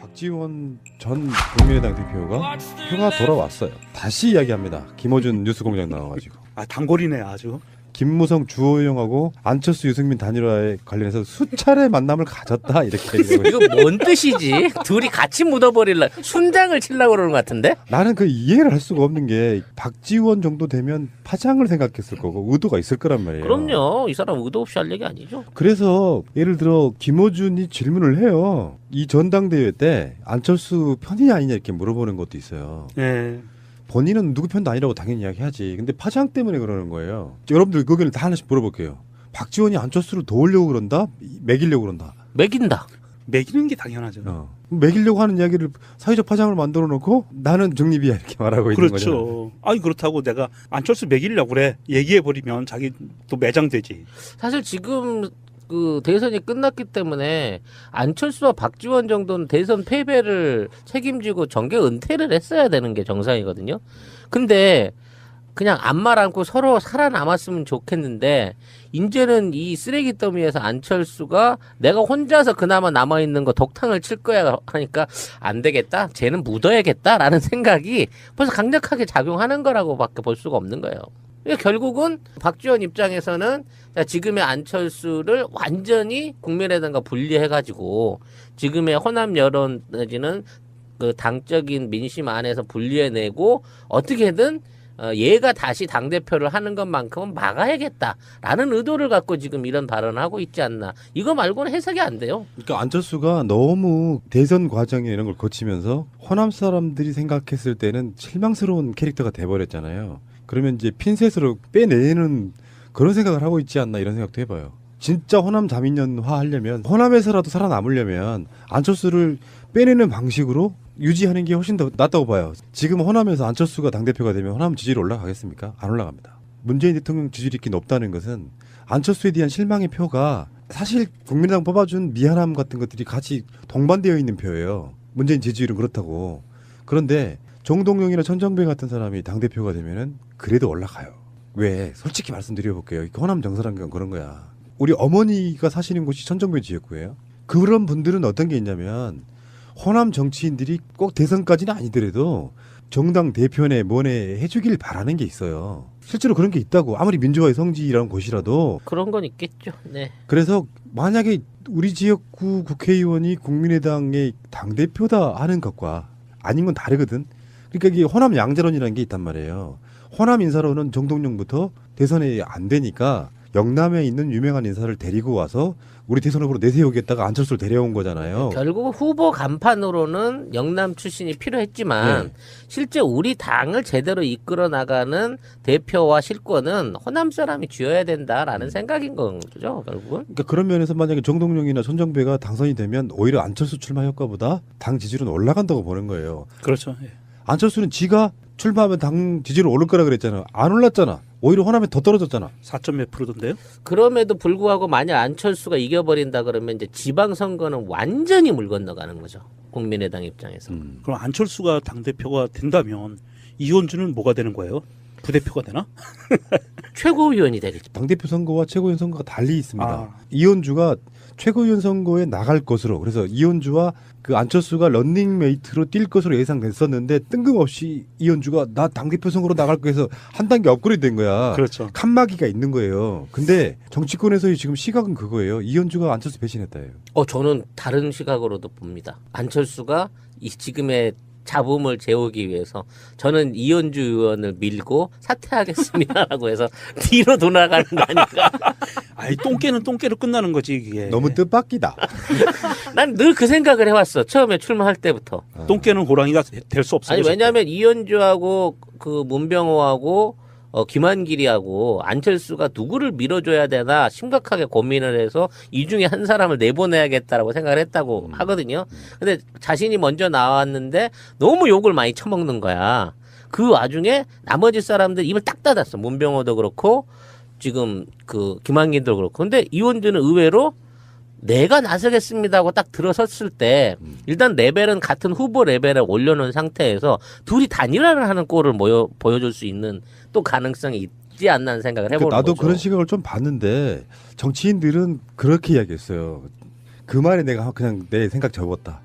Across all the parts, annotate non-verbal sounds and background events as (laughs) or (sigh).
박지원 전 국민의당 대표가 표가 돌아왔어요. 다시 이야기합니다. 김어준 뉴스공장 나와가지고 아 단골이네 아주. 김무성 주호영하고 안철수 유승민 단일화에 관련해서 수차례 만남을 가졌다 이렇게. 이거 뭔 뜻이지? 둘이 같이 묻어버릴라 순장을 치려고 그러는 것 같은데? 나는 그 이해를 할 수가 없는 게 박지원 정도 되면 파장을 생각했을 거고 의도가 있을 거란 말이에요. 그럼요. 이 사람 의도 없이 할 얘기 아니죠. 그래서 예를 들어 김어준이 질문을 해요. 이 전당대회 때 안철수 편이냐 아니냐 이렇게 물어보는 것도 있어요. 예. 본인은 누구 편도 아니라고 당연히 이야기하지. 근데 파장 때문에 그러는 거예요. 여러분들 의견을 다 하나씩 물어볼게요. 박지원이 안철수를 도우려고 그런다? 매기려고 그런다? 매긴다. 매기는 게 당연하죠. 어. 매기려고 하는 이야기를 사회적 파장을 만들어 놓고 나는 중립이야 이렇게 말하고 있는 거죠. 그렇죠. 아니 그렇다고 내가 안철수 매기려고 그래 얘기해 버리면 자기 또 매장되지. 사실 지금 그 대선이 끝났기 때문에 안철수와 박지원 정도는 대선 패배를 책임지고 정계 은퇴를 했어야 되는 게 정상이거든요. 근데 그냥 앞말 않고 서로 살아남았으면 좋겠는데 이제는 이 쓰레기 더미에서 안철수가 내가 혼자서 그나마 남아 있는 거 독탕을 칠 거야 하니까 안 되겠다. 쟤는 묻어야겠다라는 생각이 벌써 강력하게 작용하는 거라고밖에 볼 수가 없는 거예요. 그러니까 결국은 박지원 입장에서는 자, 지금의 안철수를 완전히 국민의당과 분리해가지고 지금의 호남 여론 내지는 그 당적인 민심 안에서 분리해내고 어떻게든 어, 얘가 다시 당 대표를 하는 것만큼은 막아야겠다라는 의도를 갖고 지금 이런 발언을 하고 있지 않나. 이거 말고는 해석이 안 돼요. 그러니까 안철수가 너무 대선 과정에 이런 걸 거치면서 호남 사람들이 생각했을 때는 실망스러운 캐릭터가 돼버렸잖아요. 그러면 이제 핀셋으로 빼내는 그런 생각을 하고 있지 않나 이런 생각도 해봐요. 진짜 호남 자민련화 하려면 호남에서라도 살아남으려면 안철수를 빼내는 방식으로 유지하는 게 훨씬 더 낫다고 봐요. 지금 호남에서 안철수가 당대표가 되면 호남 지지율 올라가겠습니까? 안 올라갑니다. 문재인 대통령 지지율이 이렇게 높다는 것은 안철수에 대한 실망의 표가 사실 국민의당 뽑아준 미안함 같은 것들이 같이 동반되어 있는 표예요. 문재인 지지율은 그렇다고. 그런데 정동영이나 천정배 같은 사람이 당대표가 되면은 그래도 올라가요. 왜? 솔직히 말씀드려볼게요. 이 호남 정서란 건 그런 거야. 우리 어머니가 사시는 곳이 천정배 지역구예요. 그런 분들은 어떤 게 있냐면 호남 정치인들이 꼭 대선까지는 아니더라도 정당 대표네 뭐네 해주길 바라는 게 있어요. 실제로 그런 게 있다고 아무리 민주화의 성지라는 곳이라도 그런 건 있겠죠. 네. 그래서 만약에 우리 지역구 국회의원이 국민의당의 당 대표다 하는 것과 아닌 건 다르거든. 그러니까 이게 호남 양자론이라는 게 있단 말이에요. 호남 인사로는 정동영부터 대선에 안 되니까 영남에 있는 유명한 인사를 데리고 와서 우리 대선 후보로 내세우겠다가 안철수를 데려온 거잖아요. 결국 후보 간판으로는 영남 출신이 필요했지만 네. 실제 우리 당을 제대로 이끌어 나가는 대표와 실권은 호남 사람이 쥐어야 된다라는 생각인 거죠 결국은. 그러니까 그런 면에서 만약에 정동영이나 손정배가 당선이 되면 오히려 안철수 출마 효과보다 당 지지율은 올라간다고 보는 거예요. 그렇죠. 예. 안철수는 지가 출마하면 당 지지율 오를 거라 그랬잖아. 안 올랐잖아. 오히려 호남에 더 떨어졌잖아. 4점 몇 프로던데요? 그럼에도 불구하고 만약 안철수가 이겨버린다 그러면 이제 지방선거는 완전히 물 건너가는 거죠 국민의당 입장에서. 음. 그럼 안철수가 당 대표가 된다면 이원주는 뭐가 되는 거예요? 부대표가 되나? (laughs) 최고위원이 되겠죠. 당대표 선거와 최고위원 선거가 달리 있습니다. 아. 이현주가 최고위원 선거에 나갈 것으로 그래서 이현주와 그 안철수가 런닝메이트로 뛸 것으로 예상됐었는데 뜬금없이 이현주가 나 당대표 선거로 나갈 거해서 한 단계 업그레이드 된 거야. 그렇죠. 칸막이가 있는 거예요. 근데 정치권에서의 지금 시각은 그거예요. 이현주가 안철수 배신했다예요. 어 저는 다른 시각으로도 봅니다. 안철수가 이 지금의 잡음을 재우기 위해서 저는 이현주 의원을 밀고 사퇴하겠습니다라고 해서 (laughs) 뒤로 돌아가는 거 아닌가? 아이 똥개는 똥개로 끝나는 거지 이게. 너무 뜻밖이다. (laughs) 난 늘 그 생각을 해왔어. 처음에 출마할 때부터. 똥개는 호랑이가 될 수 없어요. 아니 왜냐하면 이현주하고 그 문병호하고 어, 김한길이하고 안철수가 누구를 밀어줘야 되나 심각하게 고민을 해서 이 중에 한 사람을 내보내야겠다라고 생각을 했다고 하거든요. 근데 자신이 먼저 나왔는데 너무 욕을 많이 처먹는 거야. 그 와중에 나머지 사람들 입을 딱 닫았어. 문병호도 그렇고 지금 그 김한길도 그렇고. 근데 이원주는 의외로 내가 나서겠습니다 하고 딱 들어섰을 때 일단 레벨은 같은 후보 레벨에 올려놓은 상태에서 둘이 단일화를 하는 꼴을 모여, 보여줄 수 있는 또 가능성이 있지 않나 하는 생각을 그 해보는 나도 거죠. 그런 시각을 좀 봤는데 정치인들은 그렇게 이야기했어요. 그 말에 내가 그냥 내 생각 접었다.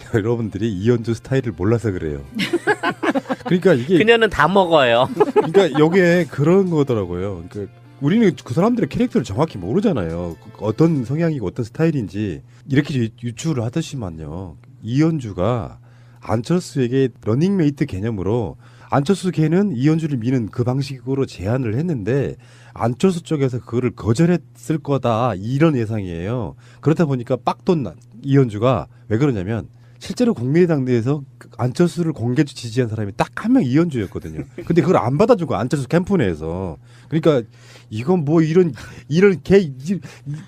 (laughs) 여러분들이 이현주 스타일을 몰라서 그래요. (laughs) 그러니까 이게 그녀는 다 먹어요. 그러니까 여기에 그런 거더라고요. 그러니까 우리는 그 사람들의 캐릭터를 정확히 모르잖아요. 그 어떤 성향이고 어떤 스타일인지 이렇게 유- 유추를 하듯이만요. 이현주가 안철수에게 러닝메이트 개념으로 안철수 걔는 이현주를 미는 그 방식으로 제안을 했는데 안철수 쪽에서 그거를 거절했을 거다 이런 예상이에요. 그렇다 보니까 빡돈 난 이현주가 왜 그러냐면 실제로 국민의당 내에서 그 안철수를 공개 지지한 사람이 딱 한 명 이현주였거든요. 근데 그걸 안 거야 안철수 캠프 내에서. 그러니까 이건 뭐 이런 이런 개 이-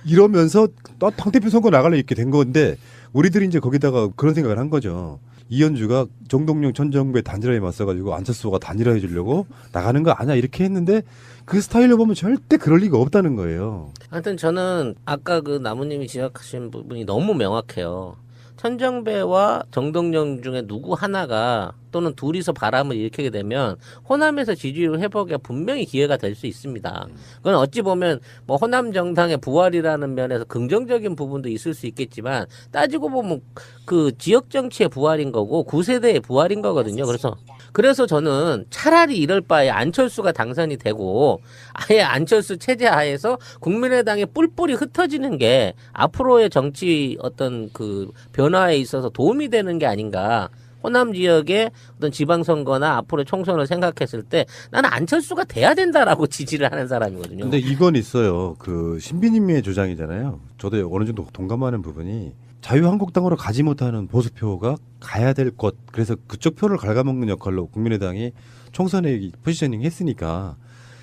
이러면서 또당 대표 선거 나갈래 이렇게 된 건데 우리들이 이제 거기다가 그런 생각을 한 거죠. 이현주가 정동영 천정배 단일화에 맞서가지고 안철수가 단일화해 주려고 나가는 거 아니야 이렇게 했는데 그 스타일로 보면 절대 그럴 리가 없다는 거예요. 하여튼 저는 아까 그 나무님이 지적하신 부분이 너무 명확해요. 천정배와 정동영 중에 누구 하나가 또는 둘이서 바람을 일으키게 되면 호남에서 지지율 회복에 분명히 기회가 될 수 있습니다. 그건 어찌 보면 뭐 호남 정당의 부활이라는 면에서 긍정적인 부분도 있을 수 있겠지만 따지고 보면 그 지역 정치의 부활인 거고 구세대의 부활인 거거든요. 그래서 그래서 저는 차라리 이럴 바에 안철수가 당선이 되고 아예 안철수 체제 하에서 국민의당의 뿔뿔이 흩어지는 게 앞으로의 정치 어떤 그 변화에 있어서 도움이 되는 게 아닌가. 호남 지역의 어떤 지방선거나 앞으로 총선을 생각했을 때 나는 안철수가 돼야 된다라고 (laughs) 지지를 하는 사람이거든요. 근데 이건 있어요. 그 신비님의 주장이잖아요. 저도 어느 정도 동감하는 부분이 자유한국당으로 가지 못하는 보수표가 가야 될 것. 그래서 그쪽 표를 갉아먹는 역할로 국민의당이 총선에 포지셔닝 했으니까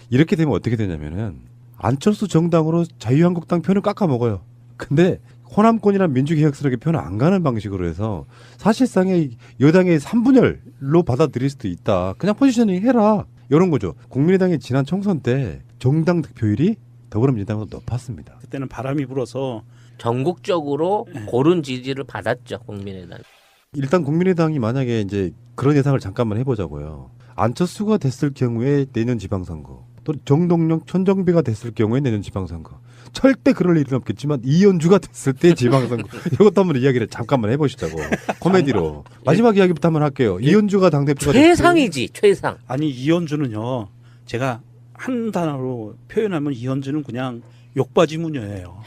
이렇게 되면 어떻게 되냐면은 안철수 정당으로 자유한국당 표는 깎아 먹어요. 근데 호남권이나 민주개혁스럽게 표는 안 가는 방식으로 해서 사실상의 여당의 3분열로 받아들일 수도 있다. 그냥 포지셔닝 해라. 이런 거죠. 국민의당의 지난 총선 때 정당 득표율이 더불어민주당보다 높았습니다. 그때는 바람이 불어서 전국적으로 고른 지지를 받았죠 국민의당. 일단 국민의당이 만약에 이제 그런 예상을 잠깐만 해보자고요. 안철수가 됐을 경우에 내년 지방선거, 또 정동영, 천정배가 됐을 경우에 내년 지방선거. 절대 그럴 일은 없겠지만 이현주가 됐을 때 지방선거. (laughs) 이것도 한번 이야기를 잠깐만 해보시자고. 코미디로. 마지막 이야기부터 한번 할게요. 이현주가 당대표가 최상이지 최상. 아니 이현주는요 제가 한 단어로 표현하면 이현주는 그냥 욕바지 무녀예요.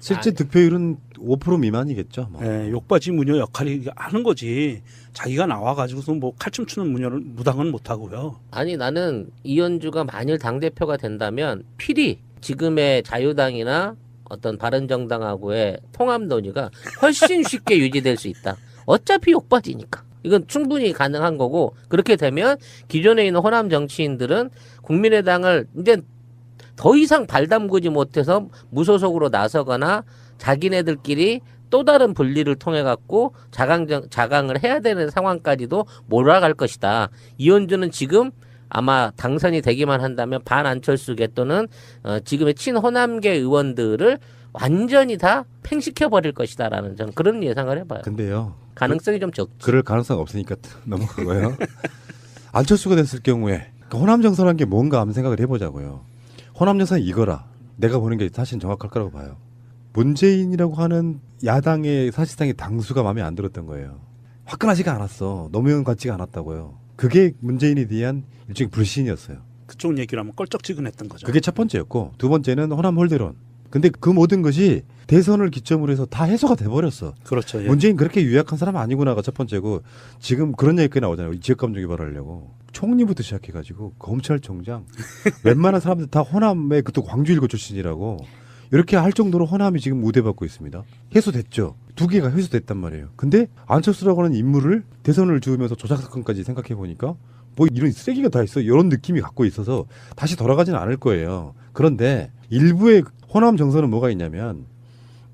실제 득표율은 5% 미만이겠죠. 뭐. 예, 욕바지 무녀 역할이 하는 거지. 자기가 나와가지고서 뭐 칼춤 추는 무녀를 무당은 못 하고요. 아니 나는 이현주가 만일 당 대표가 된다면 필히 지금의 자유당이나 어떤 바른정당하고의 통합 논의가 훨씬 쉽게 유지될 수 있다. 어차피 욕받이니까. 이건 충분히 가능한 거고 그렇게 되면 기존에 있는 호남 정치인들은 국민의당을 이제 더 이상 발담그지 못해서 무소속으로 나서거나 자기네들끼리 또 다른 분리를 통해 갖고 자강 자강을 해야 되는 상황까지도 몰아갈 것이다. 이현주는 지금 아마 당선이 되기만 한다면 반 안철수계 또는 어, 지금의 친호남계 의원들을 완전히 다 팽식해 버릴 것이다라는 저는 그런 예상을 해봐요. 근데요. 가능성이 좀 적죠. 그럴 가능성 없으니까 (laughs) 넘어가고요. 안철수가 됐을 경우에 그 호남 정선한 게 뭔가 한번 생각을 해보자고요. 호남 정선 이거라. 내가 보는 게 사실 정확할 거라고 봐요. 문재인이라고 하는 야당의 사실상의 당수가 마음에 안 들었던 거예요. 화끈하지가 않았어. 노무현 같지가 않았다고요. 그게 문재인에 대한 일종의 불신이었어요. 그쪽 얘기를 하면 껄쩍지근했던 거죠. 그게 첫 번째였고 두 번째는 호남 홀대론. 근데 그 모든 것이 대선을 기점으로 해서 다 해소가 돼버렸어. 그렇죠. 예. 문재인 그렇게 유약한 사람 아니구나가 첫 번째고 지금 그런 얘기가 나오잖아요. 지역 감정 유발하려고 총리부터 시작해가지고 검찰총장 (laughs) 웬만한 사람들 다 호남의 그또 광주 일고 출신이라고 이렇게 할 정도로 호남이 지금 우대받고 있습니다. 해소됐죠. 두 개가 해소됐단 말이에요. 근데 안철수라고 하는 인물을 대선을 주면서 조작 사건까지 생각해 보니까 뭐 이런 쓰레기가 다 있어 이런 느낌이 갖고 있어서 다시 돌아가지는 않을 거예요. 그런데 일부의 호남 정서는 뭐가 있냐면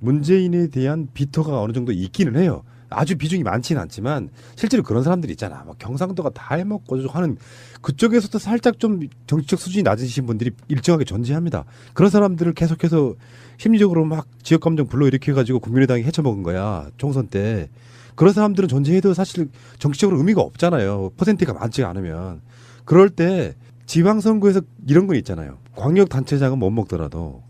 문재인에 대한 비토가 어느 정도 있기는 해요. 아주 비중이 많지는 않지만 실제로 그런 사람들이 있잖아. 막 경상도가 다 해먹고 하는 그쪽에서도 살짝 좀 정치적 수준이 낮으신 분들이 일정하게 존재합니다. 그런 사람들을 계속해서 심리적으로 막 지역 감정 불러일으켜 가지고 국민의당이 헤쳐먹은 거야 총선 때. 그런 사람들은 존재해도 사실 정치적으로 의미가 없잖아요. 퍼센트가 많지 않으면. 그럴 때 지방선거에서 이런 건 있잖아요. 광역 단체장은 못 먹더라도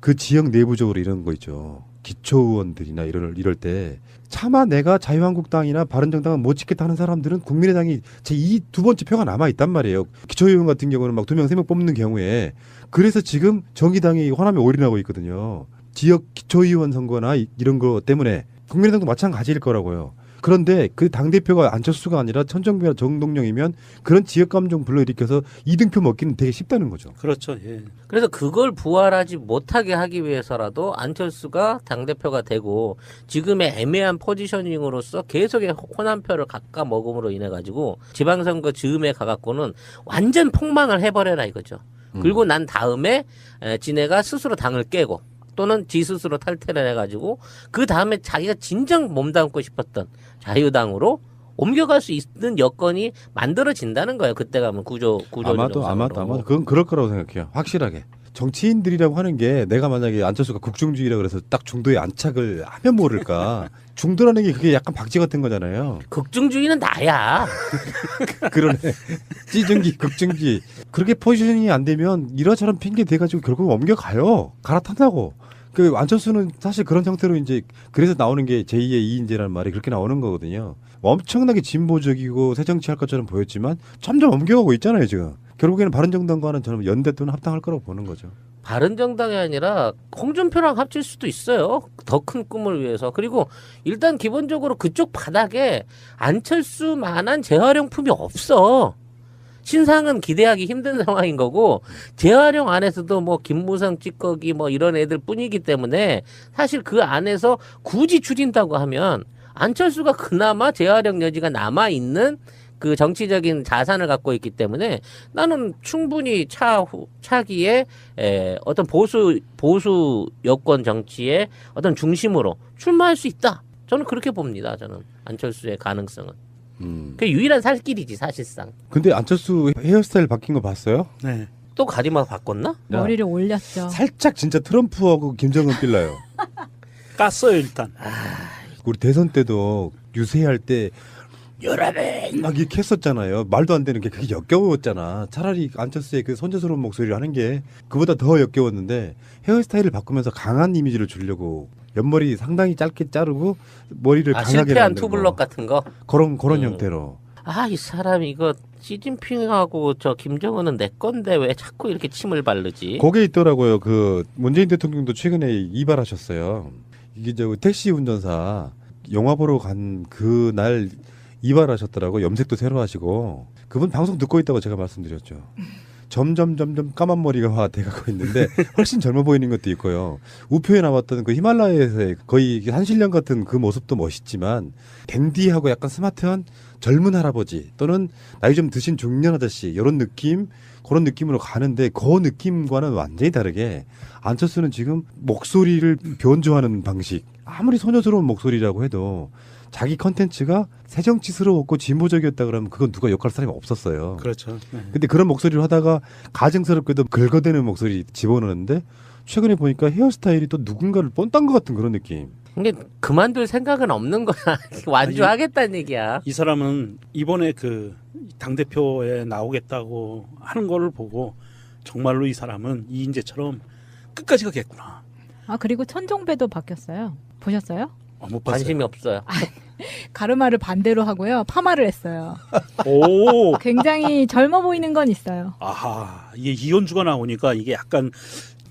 그 지역 내부적으로 이런 거 있죠. 기초의원들이나 이럴 이럴 때 차마 내가 자유한국당이나 바른정당은 못 찍겠다 하는 사람들은 국민의당이 제 이 두 번째 표가 남아 있단 말이에요. 기초의원 같은 경우는 막 두 명 세 명 뽑는 경우에 그래서 지금 정의당이 호남에 올인하고 있거든요. 지역 기초의원 선거나 이- 이런 거 때문에 국민의당도 마찬가지일 거라고요. 그런데 그 당 대표가 안철수가 아니라 천정배나 정동영이면 그런 지역 감정 불러일으켜서 이등표 먹기는 되게 쉽다는 거죠. 그렇죠. 예. 그래서 그걸 부활하지 못하게 하기 위해서라도 안철수가 당 대표가 되고 지금의 애매한 포지셔닝으로서 계속의 호남 표를 깎아 먹음으로 인해 가지고 지방선거 즈음에 가갖고는 완전 폭망을 해버려라 이거죠. 그리고 난 다음에 에, 지네가 스스로 당을 깨고 또는 지 스스로 탈퇴를 해가지고 그 다음에 자기가 진정 몸담고 싶었던 자유당으로 옮겨갈 수 있는 여건이 만들어진다는 거예요. 그때 가면 구조 구조 아마도 아마도 아마도 그건 그럴 거라고 생각해요. 확실하게. 정치인들이라고 하는 게 내가 만약에 안철수가 국중주의라 그래서 딱 중도에 안착을 하면 모를까. (laughs) 중도라는 게 그게 약간 박쥐 같은 거잖아요. 극중주의는 나야. (laughs) 그러네. 찌증기, 극증기. 그렇게 포지셔닝이 안 되면 이러저런 핑계 대가지고 결국 옮겨가요. 갈아탄다고. 그 안철수는 사실 그런 형태로 이제 그래서 나오는 게 제2의 2인제라는 말이 그렇게 나오는 거거든요. 엄청나게 진보적이고 새 정치 할 것처럼 보였지만 점점 옮겨가고 있잖아요, 지금. 결국에는 바른정당과는 저는 연대 또는 합당할 거라고 보는 거죠. 바른정당이 아니라 홍준표랑 합칠 수도 있어요. 더 큰 꿈을 위해서. 그리고 일단 기본적으로 그쪽 바닥에 안철수만한 재활용품이 없어. 신상은 기대하기 힘든 (laughs) 상황인 거고 재활용 안에서도 뭐 김무성 찌꺼기 뭐 이런 애들 뿐이기 때문에 사실 그 안에서 굳이 줄인다고 하면 안철수가 그나마 재활용 여지가 남아 있는 그 정치적인 자산을 갖고 있기 때문에 나는 충분히 차후 차기에 에, 어떤 보수 보수 여권 정치의 어떤 중심으로 출마할 수 있다. 저는 그렇게 봅니다. 저는 안철수의 가능성은 음. 그 유일한 살 길이지 사실상. 근데 안철수 헤어스타일 바뀐 거 봤어요? 네. 또 가리마 바꿨나? 머리를 올렸죠. 살짝 진짜 트럼프하고 김정은 빌라요. (laughs) 깠어요 일단. 우리 대선 때도 유세할 때 여러분 막 이렇게 했었잖아요. 말도 안 되는 게 그게 역겨웠잖아. 차라리 안철수의 그 손자스러운 목소리를 하는 게 그보다 더 역겨웠는데 헤어스타일을 바꾸면서 강한 이미지를 주려고 옆머리 상당히 짧게 자르고 머리를 아 강하게 실패한 투블럭 거. 같은 거. 그런 그런 음. 형태로 아 이 사람 이거 시진핑하고 저 김정은은 내 건데 왜 자꾸 이렇게 침을 바르지? 거기에 있더라고요. 그 문재인 대통령도 최근에 이발하셨어요. 이게 저 택시 운전사 영화 보러 간 그 날 이발하셨더라고. 염색도 새로 하시고 그분 방송 듣고 있다고 제가 말씀드렸죠. 점점 점점 까만 머리가 돼가고 있는데 훨씬 젊어 보이는 것도 있고요. 우표에 나왔던 그 히말라야에서의 거의 한신령 같은 그 모습도 멋있지만 댄디하고 약간 스마트한 젊은 할아버지 또는 나이 좀 드신 중년 아저씨 이런 느낌 그런 느낌으로 가는데 그 느낌과는 완전히 다르게 안철수는 지금 목소리를 변조하는 방식 아무리 소녀스러운 목소리라고 해도 자기 컨텐츠가 새정치스러웠고 진보적이었다 그러면 그건 누가 욕할 사람이 없었어요. 그렇죠. 네. 근데 그런 목소리를 하다가 가증스럽게도 긁어대는 목소리 집어넣는데 최근에 보니까 헤어스타일이 또 누군가를 뻔딴 것 같은 그런 느낌. 근데 그만둘 생각은 없는 거야. (laughs) 완주하겠다는 얘기야. 이 사람은 이번에 그 당 대표에 나오겠다고 하는 거를 보고 정말로 이 사람은 이인재처럼 끝까지 가겠구나. 아 그리고 천종배도 바뀌었어요. 보셨어요? 어, 못 봤어요. 관심이 없어요. 가르마를 반대로 하고요. 파마를 했어요. 오. 굉장히 젊어 보이는 건 있어요. 아하 이게 이현주가 나오니까 이게 약간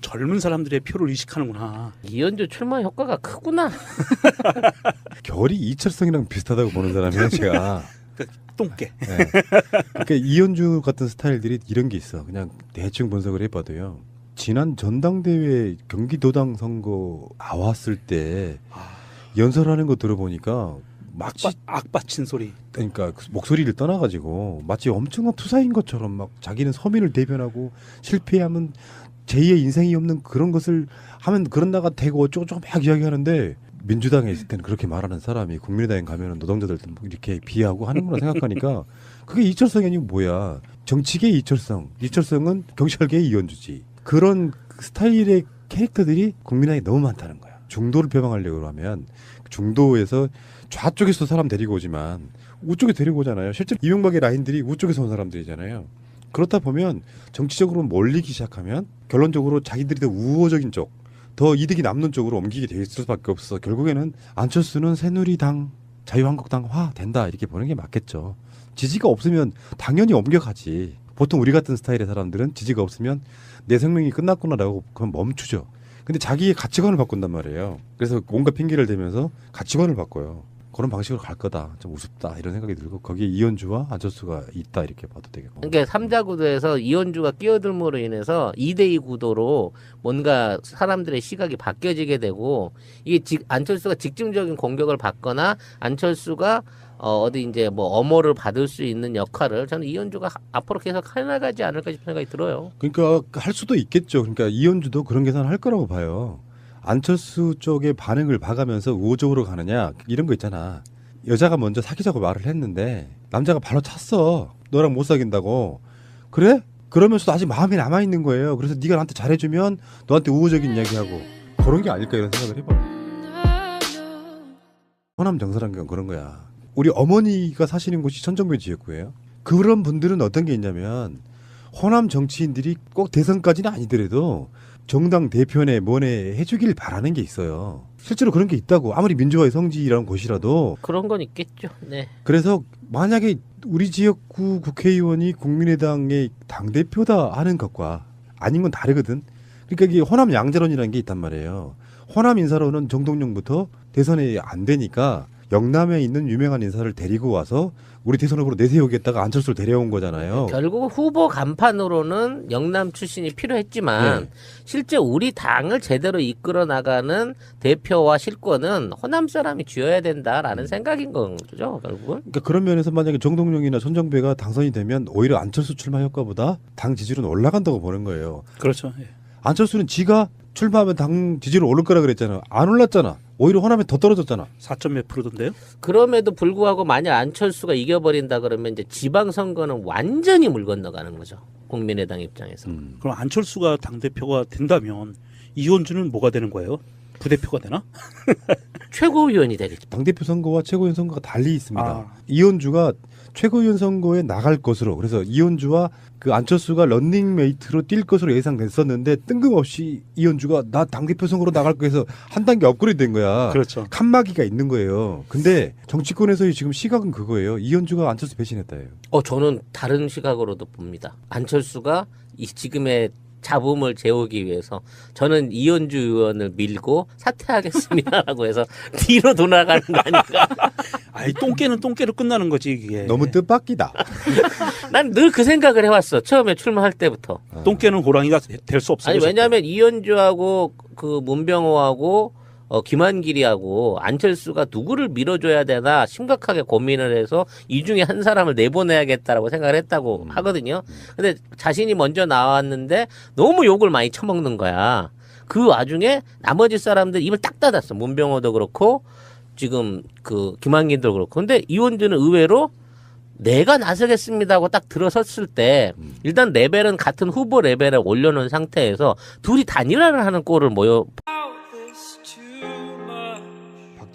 젊은 사람들의 표를 의식하는구나. 이현주 출마 효과가 크구나. (laughs) 결이 이철성이랑 비슷하다고 보는 사람이에요, 제가. 똥개. 네. 그러니까 이현주 같은 스타일들이 이런 게 있어. 그냥 대충 분석을 해봐도요. 지난 전당대회 경기도당 선거 나왔을 때 아, 연설하는 거 들어보니까 마치 악바친 소리. 그러니까 그 목소리를 떠나가지고 마치 엄청난 투사인 것처럼 막 자기는 서민을 대변하고 실패하면 제2의 인생이 없는 그런 것을 하면 그런다가 되고 어쩌고저쩌고 막 이야기하는데 민주당에 있을 때는 그렇게 말하는 사람이 국민의당에 가면은 노동자들 이렇게 비하고 하는구나 생각하니까 (laughs) 그게 이철성이 아니고 뭐야? 정치계의 이철성. 이철성은 경찰계의 이현주지. 그런 스타일의 캐릭터들이 국민의당에 너무 많다는 거야 중도를 표방하려고 하면 중도에서 좌쪽에서 사람 데리고 오지만 우쪽에 데리고 오잖아요. 실제 로 이명박의 라인들이 우쪽에서 온 사람들이잖아요. 그렇다 보면 정치적으로 몰리기 시작하면 결론적으로 자기들이 더 우호적인 쪽, 더 이득이 남는 쪽으로 옮기게 돼 있을 수밖에 없어. 결국에는 안철수는 새누리당, 자유한국당화 된다 이렇게 보는 게 맞겠죠. 지지가 없으면 당연히 옮겨가지. 보통 우리 같은 스타일의 사람들은 지지가 없으면 내 생명이 끝났구나라고 그건 멈추죠. 근데 자기의 가치관을 바꾼단 말이에요. 그래서 온갖 핑계를 대면서 가치관을 바꿔요. 그런 방식으로 갈 거다. 좀 우습다 이런 생각이 들고 거기에 이현주와 안철수가 있다 이렇게 봐도 되겠고. 그러니까 삼자 구도에서 이현주가 끼어들므로 인해서 2대2 구도로 뭔가 사람들의 시각이 바뀌어지게 되고 이게 직- 안철수가 직접적인 공격을 받거나 안철수가 어, 어디 이제 뭐 엄호를 받을 수 있는 역할을 저는 이현주가 하- 앞으로 계속 해나가지 않을까 싶은 생각이 들어요. 그러니까 할 수도 있겠죠. 그러니까 이현주도 그런 계산을 할 거라고 봐요. 안철수 쪽의 반응을 봐가면서 우호적으로 가느냐 이런 거 있잖아. 여자가 먼저 사귀자고 말을 했는데 남자가 발로 찼어. 너랑 못 사귄다고. 그래? 그러면서도 아직 마음이 남아 있는 거예요. 그래서 네가 나한테 잘해주면 너한테 우호적인 이야기하고 그런 게 아닐까 이런 생각을 해봐. 호남 정서란 건 그런 거야. 우리 어머니가 사시는 곳이 천정면 지역구예요. 그런 분들은 어떤 게 있냐면 호남 정치인들이 꼭 대선까지는 아니더라도 정당 대표네 뭐네 해주길 바라는 게 있어요. 실제로 그런 게 있다고 아무리 민주화의 성지라는 곳이라도 그런 건 있겠죠. 네. 그래서 만약에 우리 지역구 국회의원이 국민의당의 당 대표다 하는 것과 아닌 건 다르거든. 그러니까 이게 호남 양자론이라는 게 있단 말이에요. 호남 인사로는 정동영부터 대선에 안 되니까 영남에 있는 유명한 인사를 데리고 와서 우리 대선 후보로 내세우겠다가 안철수를 데려온 거잖아요. 결국 후보 간판으로는 영남 출신이 필요했지만 네. 실제 우리 당을 제대로 이끌어 나가는 대표와 실권은 호남 사람이 쥐어야 된다라는 생각인 거죠 결국은. 그러니까 그런 면에서 만약에 정동영이나 손정배가 당선이 되면 오히려 안철수 출마 효과보다 당 지지율은 올라간다고 보는 거예요. 그렇죠. 예. 안철수는 지가 출마하면 당 지지율 오를 거라 그랬잖아. 안 올랐잖아. 오히려 호남에 더 떨어졌잖아. 4점 몇 프로던데요? 그럼에도 불구하고 만약 안철수가 이겨버린다 그러면 이제 지방선거는 완전히 물 건너가는 거죠 국민의당 입장에서. 음. 그럼 안철수가 당 대표가 된다면 이현주는 뭐가 되는 거예요? 부대표가 되나? (laughs) 최고위원이 되겠죠. 당대표 선거와 최고위원 선거가 달리 있습니다. 아. 이현주가 최고위원 선거에 나갈 것으로 그래서 이현주와 그 안철수가 런닝메이트로 뛸 것으로 예상됐었는데 뜬금없이 이현주가 나 당대표 선거로 나갈 거 해서 한 단계 업그레이드 된 거야. 그렇죠. 칸막이가 있는 거예요. 근데 정치권에서의 지금 시각은 그거예요. 이현주가 안철수 배신했다예요. 어 저는 다른 시각으로도 봅니다. 안철수가 이 지금의 잡음을 재우기 위해서 저는 이현주 의원을 밀고 사퇴하겠습니다라고 해서 (laughs) 뒤로 돌아가는 거 아닐까? (laughs) 아이 똥개는 똥개로 끝나는 거지 이게. 너무 뜻밖이다. (laughs) 난 늘 그 생각을 해왔어. 처음에 출마할 때부터. 똥개는 호랑이가 될 수 없어요. 아니 왜냐하면 이현주하고 그 문병호하고 어, 김한길이하고 안철수가 누구를 밀어줘야 되나 심각하게 고민을 해서 이 중에 한 사람을 내보내야겠다라고 생각을 했다고 하거든요. 근데 자신이 먼저 나왔는데 너무 욕을 많이 처먹는 거야. 그 와중에 나머지 사람들 입을 딱 닫았어. 문병호도 그렇고 지금 그 김한길도 그렇고. 근데 이원주는 의외로 내가 나서겠습니다 하고 딱 들어섰을 때 일단 레벨은 같은 후보 레벨에 올려놓은 상태에서 둘이 단일화를 하는 꼴을 모여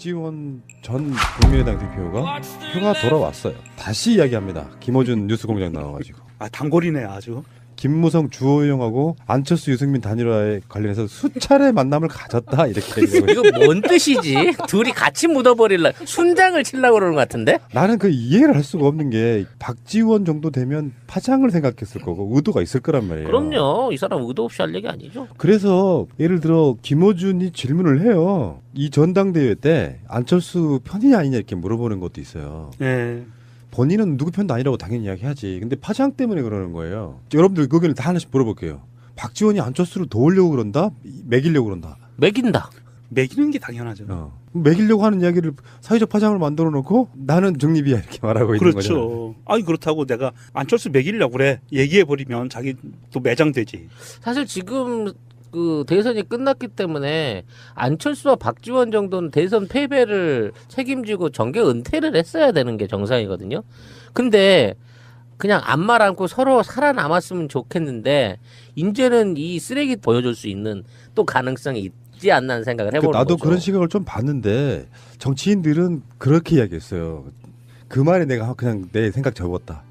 박지원 전 국민의당 대표가 표가 돌아왔어요. 다시 이야기합니다. 김어준 뉴스공장 나와가지고. 아 단골이네 아주. 김무성 주호영하고 안철수 유승민 단일화에 관련해서 수차례 만남을 가졌다 이렇게. 이거 뭔 뜻이지? 둘이 같이 묻어버릴라 순장을 치려고 그러는 것 같은데? 나는 그 이해를 할 수가 없는 게 박지원 정도 되면 파장을 생각했을 거고 의도가 있을 거란 말이에요. 그럼요. 이 사람 의도 없이 할 얘기 아니죠. 그래서 예를 들어 김어준이 질문을 해요. 이 전당대회 때 안철수 편이냐 아니냐 이렇게 물어보는 것도 있어요. 예. 본인은 누구 편도 아니라고 당연히 이야기하지. 근데 파장 때문에 그러는 거예요. 여러분들 그 의견을 다 하나씩 물어볼게요. 박지원이 안철수를 도우려고 그런다? 매기려고 그런다? 매긴다. 매기는 게 당연하죠. 어. 매기려고 하는 이야기를 사회적 파장을 만들어 놓고 나는 중립이야 이렇게 말하고 있는 거죠. 그렇죠. 아니 그렇다고 내가 안철수 매기려고 그래 얘기해 버리면 자기 또 매장되지. 사실 지금 그 대선이 끝났기 때문에 안철수와 박지원 정도는 대선 패배를 책임지고 정계 은퇴를 했어야 되는 게 정상이거든요. 근데 그냥 앞말 않고 서로 살아남았으면 좋겠는데 이제는 이 쓰레기 보여줄 수 있는 또 가능성이 있지 않나 생각을 그러니까 해보는 나도 거죠. 그런 시각을 좀 봤는데 정치인들은 그렇게 이야기했어요. 그 말에 내가 그냥 내 생각 접었다.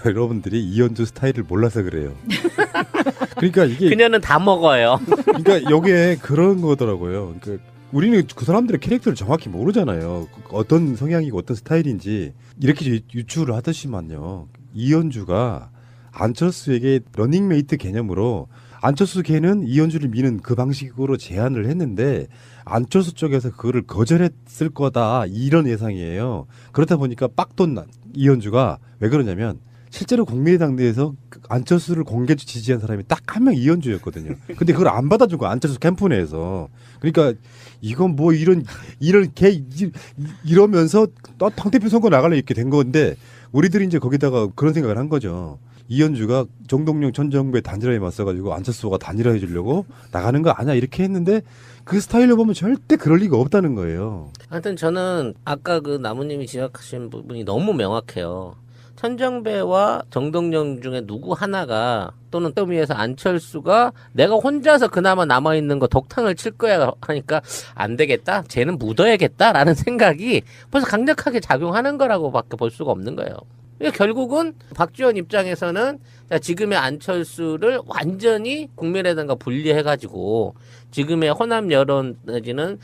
(laughs) 여러분들이 이현주 스타일을 몰라서 그래요. (laughs) 그러니까 이게 그녀는 다 먹어요. 그러니까 여기에 그런 거더라고요. 그러니까 우리는 그 사람들의 캐릭터를 정확히 모르잖아요. 어떤 성향이고 어떤 스타일인지 이렇게 유- 유추를 하듯이만요. 이현주가 안철수에게 러닝메이트 개념으로 안철수 걔는 이현주를 미는 그 방식으로 제안을 했는데 안철수 쪽에서 그거를 거절했을 거다 이런 예상이에요. 그렇다 보니까 빡돈 난 이현주가 왜 그러냐면 실제로 국민의당 내에서 그 안철수를 공개 지지한 사람이 딱 한 명 이현주였거든요. 근데 그걸 안 받아준 거 안철수 캠프 내에서. 그러니까 이건 뭐 이런 이런 개 이- 이러면서 또 당대표 선거 나갈래 이렇게 된 건데 우리들이 이제 거기다가 그런 생각을 한 거죠. 이현주가 정동영 천정부의 단일화에 맞서가지고 안철수가 단일화해 주려고 나가는 거 아니야 이렇게 했는데 그 스타일로 보면 절대 그럴 리가 없다는 거예요. 하여튼 저는 아까 그 나무님이 지적하신 부분이 너무 명확해요. 천정배와 정동영 중에 누구 하나가 또는 떠미에서 안철수가 내가 혼자서 그나마 남아있는 거 독탕을 칠 거야 하니까 안 되겠다. 쟤는 묻어야겠다라는 생각이 벌써 강력하게 작용하는 거라고밖에 볼 수가 없는 거예요. 결국은 박지원 입장에서는 자, 지금의 안철수를 완전히 국민의당과 분리해가지고 지금의 호남 여론 내지는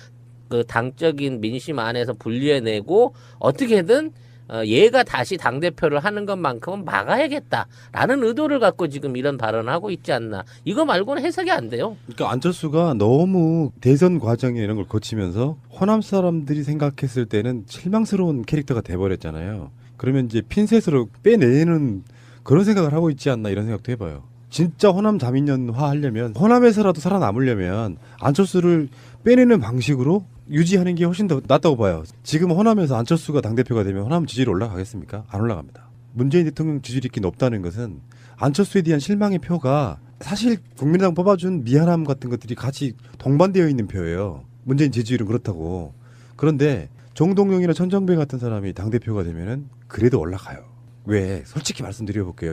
그 당적인 민심 안에서 분리해내고 어떻게든 어, 얘가 다시 당 대표를 하는 것만큼은 막아야겠다라는 의도를 갖고 지금 이런 발언을 하고 있지 않나. 이거 말고는 해석이 안 돼요. 그러니까 안철수가 너무 대선 과정에 이런 걸 거치면서 호남 사람들이 생각했을 때는 실망스러운 캐릭터가 돼버렸잖아요. 그러면 이제 핀셋으로 빼내는 그런 생각을 하고 있지 않나 이런 생각도 해봐요. 진짜 호남 자민련화 하려면 호남에서라도 살아남으려면 안철수를 빼내는 방식으로 유지하는 게 훨씬 더 낫다고 봐요. 지금 호남에서 안철수가 당대표가 되면 호남 지지율 올라가겠습니까? 안 올라갑니다. 문재인 대통령 지지율이 이렇게 높다는 것은 안철수에 대한 실망의 표가 사실 국민의당 뽑아준 미안함 같은 것들이 같이 동반되어 있는 표예요. 문재인 지지율은 그렇다고. 그런데 정동영이나 천정배 같은 사람이 당대표가 되면은 그래도 올라가요. 왜? 솔직히 말씀드려 볼게요.